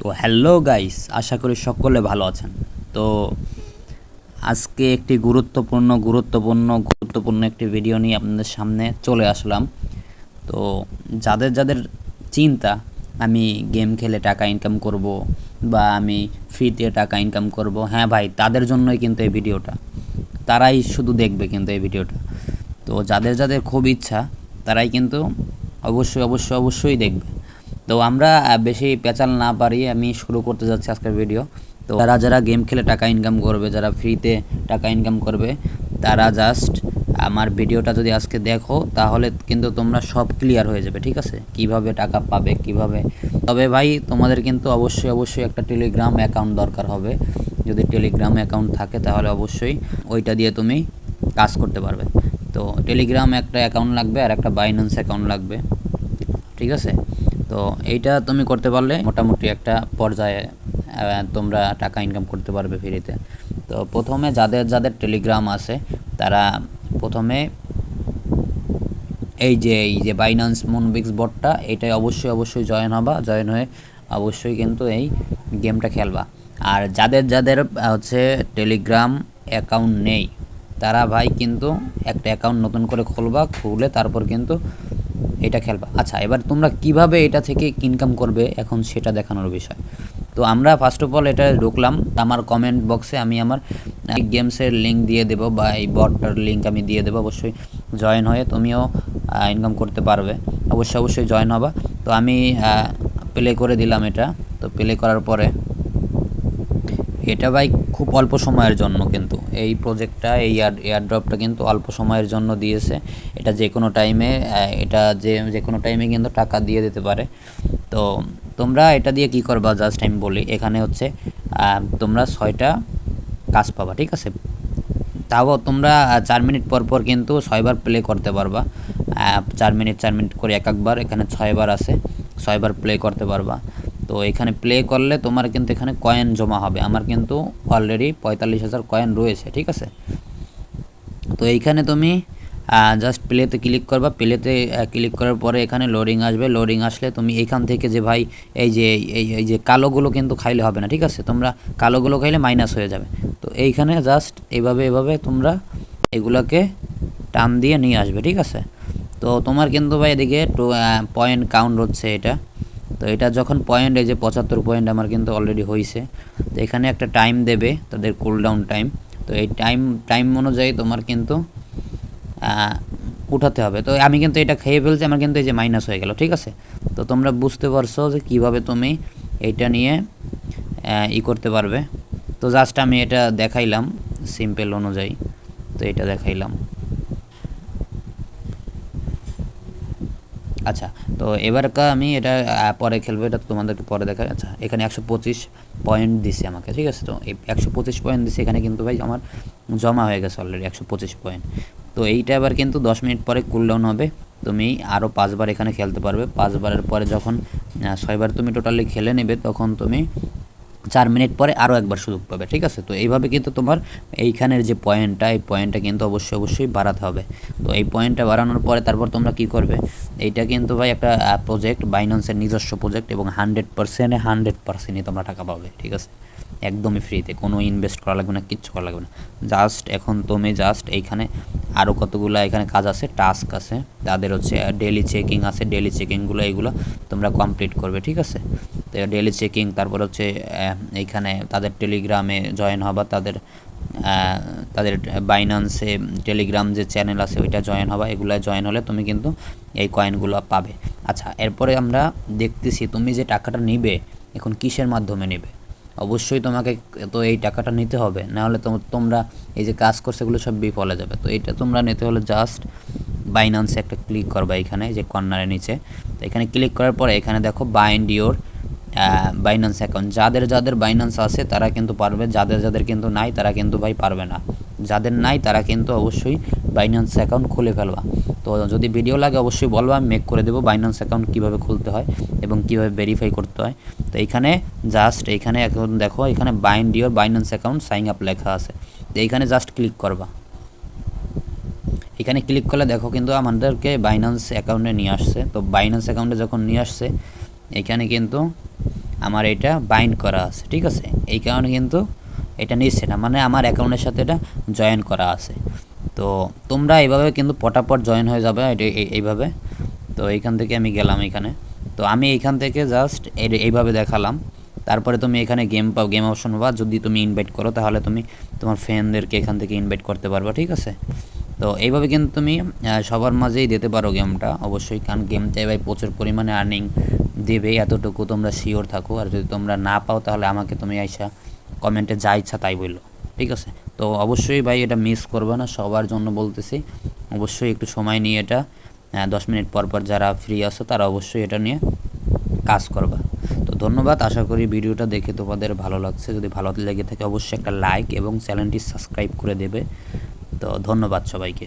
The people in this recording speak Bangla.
তো হ্যালো গাইস আশা করি সকলে ভালো আছেন। তো আজকে একটি গুরুত্বপূর্ণ গুরুত্বপূর্ণ গুরুত্বপূর্ণ একটি ভিডিও নিয়ে আপনাদের সামনে চলে আসলাম। তো যাদের যাদের চিন্তা, আমি গেম খেলে টাকা ইনকাম করব বা আমি ফ্রিতে টাকা ইনকাম করব হ্যাঁ ভাই, তাদের জন্যই কিন্তু এই ভিডিওটা তারাই শুধু দেখবে কিন্তু এই ভিডিওটা তো যাদের যাদের খুব ইচ্ছা, তারাই কিন্তু অবশ্যই অবশ্যই অবশ্যই দেখবে। তো আমরা বেশি পেঁচাল না পারি আমি শুরু করতে যাচ্ছি আজকের ভিডিও তো যারা যারা গেম খেলে টাকা ইনকাম করবে, যারা ফ্রিতে টাকা ইনকাম করবে, তারা জাস্ট আমার ভিডিওটা যদি আজকে দেখো, তাহলে কিন্তু তোমরা সব ক্লিয়ার হয়ে যাবে, ঠিক আছে? কীভাবে টাকা পাবে, কীভাবে? তবে ভাই, তোমাদের কিন্তু অবশ্যই অবশ্যই একটা টেলিগ্রাম অ্যাকাউন্ট দরকার হবে। যদি টেলিগ্রাম অ্যাকাউন্ট থাকে, তাহলে অবশ্যই ওইটা দিয়ে তুমি কাজ করতে পারবে। তো টেলিগ্রাম একটা অ্যাকাউন্ট লাগবে আর একটা বাইন্যান্স অ্যাকাউন্ট লাগবে, ঠিক আছে? তো এইটা তুমি করতে পারলে মোটামুটি একটা পর্যায়ে তোমরা টাকা ইনকাম করতে পারবে ফ্রিতে। তো প্রথমে যাদের যাদের টেলিগ্রাম আছে, তারা প্রথমে এই যে এই যে বাইন্যান্স মুনবিক্স বটটা এটাই অবশ্যই অবশ্যই জয়েন হবা। জয়েন হয়ে অবশ্যই কিন্তু এই গেমটা খেলবা। আর যাদের যাদের হচ্ছে টেলিগ্রাম অ্যাকাউন্ট নেই, তারা ভাই কিন্তু একটা অ্যাকাউন্ট নতুন করে খুলবা, খুলে তারপর কিন্তু এটা খেলবা। আচ্ছা এবার তোমরা কীভাবে এটা থেকে ইনকাম করবে এখন সেটা দেখানোর বিষয়। তো আমরা ফার্স্ট অফ অল এটা ঢুকলাম, আমার কমেন্ট বক্সে আমি আমার গেমসের লিঙ্ক দিয়ে দেবো বা এই বটটার লিঙ্ক আমি দিয়ে দেবো, অবশ্যই জয়েন হয়ে তুমিও ইনকাম করতে পারবে। অবশ্যই অবশ্যই জয়েন হবা। তো আমি প্লে করে দিলাম এটা। তো প্লে করার পরে এটা ভাই খুব অল্প সময়ের জন্য কিন্তু। এই প্রজেক্টটা এই এয়ার এয়ারড্রপটা কিন্তু অল্প সময়ের জন্য দিয়েছে। এটা যে কোনো টাইমে এটা যে যে কোনো টাইমে কিন্তু টাকা দিয়ে দিতে পারে। তো তোমরা এটা দিয়ে কি করবা? জাস্ট আমি বলি, এখানে হচ্ছে তোমরা ছয়টা কাজ পাবা, ঠিক আছে? তাও তোমরা চার মিনিট পর পর কিন্তু ছয়বার প্লে করতে পারবা। চার মিনিট চার মিনিট করে এক একবার এখানে ছয়বার আছে, ছয়বার প্লে করতে পারবা। তো এখানে প্লে করলে তোমার কিন্তু এখানে কয়েন জমা হবে। আমার কিন্তু অলরেডি পঁয়তাল্লিশ হাজার কয়েন রয়েছে, ঠিক আছে? তো এইখানে তুমি জাস্ট প্লেতে ক্লিক করবা। প্লেতে ক্লিক করার পরে এখানে লোডিং আসবে। লোডিং আসলে তুমি এইখান থেকে যে ভাই, এই যে, এই এই যে কালোগুলো কিন্তু খাইলে হবে না, ঠিক আছে? তোমরা কালোগুলো খাইলে মাইনাস হয়ে যাবে। তো এইখানে জাস্ট এইভাবে এভাবে তোমরা এগুলোকে টান দিয়ে নিয়ে আসবে, ঠিক আছে? তো তোমার কিন্তু ভাই এদিকে পয়েন্ট কাউন্ট হচ্ছে এটা। তো এটা যখন পয়েন্ট এই যে পঁচাত্তর পয়েন্ট আমার কিন্তু অলরেডি হয়েছে তো এখানে একটা টাইম দেবে তাদের কুলডাউন টাইম তো এই টাইম টাইম অনুযায়ী তোমার কিন্তু উঠাতে হবে। তো আমি কিন্তু এটা খেয়ে ফেলছি, আমার কিন্তু এই যে মাইনাস হয়ে গেল, ঠিক আছে? তো তোমরা বুঝতে পারছ যে কীভাবে তুমি এইটা নিয়ে ই করতে পারবে। তো জাস্ট আমি এটা দেখাইলাম সিম্পল অনুযায়ী। তো এটা দেখাইলাম। আচ্ছা তো এবারকার আমি এটা পরে খেলব, এটা তোমাদেরকে পরে দেখা আচ্ছা এখানে একশো পঁচিশ পয়েন্ট দিছে আমাকে, ঠিক আছে? তো এই একশো পঁচিশ পয়েন্ট দিছে, এখানে কিন্তু ভাই আমার জমা হয়ে গেছে অলরেডি একশো পঁচিশ পয়েন্ট তো এইটা এবার কিন্তু দশ মিনিট পরে কুলডাউন হবে। তুমি আরও পাঁচবার এখানে খেলতে পারবে। পাঁচবারের পরে যখন ছয়বার তুমি টোটালি খেলে নেবে, তখন তুমি চার মিনিট পরে আরও একবার সুযোগ পাবে, ঠিক আছে? তো এইভাবে কিন্তু তোমার এইখানের যে পয়েন্টটা এই পয়েন্টটা কিন্তু অবশ্যই অবশ্যই বাড়াতে হবে। তো এই পয়েন্টটা বাড়ানোর পরে তারপর তোমরা কি করবে? এইটা কিন্তু ভাই একটা প্রজেক্ট বাইন্যান্সের নিজস্ব প্রজেক্ট এবং হান্ড্রেড পার্সেন্টে হান্ড্রেড পার্সেন্টই তোমরা টাকা পাবে, ঠিক আছে? একদমই ফ্রিতে কোনো ইনভেস্ট করা লাগবে না, কিচ্ছু করা লাগবে না। জাস্ট এখন তুমি জাস্ট এইখানে আরও কতগুলো এখানে কাজ আছে টাস্ক আছে, তাদের হচ্ছে ডেলি চেকিং আছে ডেলি চেকিংগুলো এইগুলো তোমরা কমপ্লিট করবে, ঠিক আছে? তো ডেলি চেকিং তারপর হচ্ছে এইখানে তাদের টেলিগ্রামে জয়েন হবা, তাদের তাদের বাইন্যান্সে টেলিগ্রাম যে চ্যানেল আছে, ওইটা জয়েন হবা, এগুলো জয়েন হলে তুমি কিন্তু এই কয়েনগুলো পাবে। আচ্ছা এরপরে আমরা দেখতেছি তুমি যে টাকাটা নিবে, এখন কিসের মাধ্যমে নেবে? অবশ্যই তোমাকে তো এই টাকাটা নিতে হবে। নাহলে তোমরা এই যে কাজ করছে, এগুলো সব বিফলে যাবে। তো এটা তোমরা নিতে হলে জাস্ট বাইন্যান্সে একটা ক্লিক করবা এখানে যে কর্নারের নিচে। তো এখানে ক্লিক করার পরে এখানে দেখো বাইন্ড ইওর বাইন্যান্স অ্যাকাউন্ট যাদের যাদের বাইন্যান্স আছে, তারা কিন্তু পারবে। যাদের যাদের কিন্তু নাই, তারা কিন্তু ভাই পারবে না। যাদের নাই, তারা কিন্তু অবশ্যই বাইন্যান্স অ্যাকাউন্ট খুলে ফেলবা। তো যদি ভিডিও লাগে, অবশ্যই বলব, আমি মেক করে দেবো বাইন্যান্স অ্যাকাউন্ট কীভাবে খুলতে হয় এবং কীভাবে ভেরিফাই করতে হয়। তো এইখানে জাস্ট এইখানে এখন দেখো, এখানে bind your Binance account sign up লেখা আছে। তো এইখানে জাস্ট ক্লিক করবা। এখানে ক্লিক করলে দেখো কিন্তু আমাদেরকে বাইন্যান্স অ্যাকাউন্টে নিয়ে আসছে। তো বাইন্যান্স অ্যাকাউন্টে যখন নিয়ে আসছে, এখানে কিন্তু আমার এটা বাইন্ড করা আছে, ঠিক আছে? এই কারণে কিন্তু এটা নিচ্ছে না মানে আমার অ্যাকাউন্টের সাথে এটা জয়েন করা আছে। তো তোমরা এইভাবে কিন্তু পটাপট জয়েন হয়ে যাবে এইভাবে। তো এইখান থেকে আমি গেলাম এখানে। তো আমি এইখান থেকে জাস্ট এইভাবে দেখালাম। তারপরে তুমি এখানে গেম পাও গেম অপশন পাবা। যদি তুমি ইনভাইট করো, তাহলে তুমি তোমার ফ্রেন্ডদেরকে এখান থেকে ইনভাইট করতে পারবা, ঠিক আছে? তো এইভাবে কিন্তু তুমি সবার মাঝেই দিতে পারো গেমটা অবশ্যই। কারণ গেমটাই ভাই প্রচুর পরিমাণে আর্নিং দেবে এতটুকু তোমরা শিওর থাকো। আর যদি তোমরা না পাও, তাহলে আমাকে তুমি আইসা কমেন্টে যা ইচ্ছা তাই বলল ঠিক আছে? তো অবশ্যই ভাই এটা মিস করবে না, সবার জন্য বলতেছি। অবশ্যই একটু সময় নিয়ে এটা দশ মিনিট পর পর যারা ফ্রি আছো তারা অবশ্যই এটা নিয়ে কাজ করবা। তো ধন্যবাদ, আশা করি ভিডিওটা দেখে তোমাদের ভালো লাগছে। যদি ভালো লেগে থাকে অবশ্যই একটা লাইক এবং চ্যানেলটি সাবস্ক্রাইব করে দেবে। তো ধন্যবাদ সবাইকে।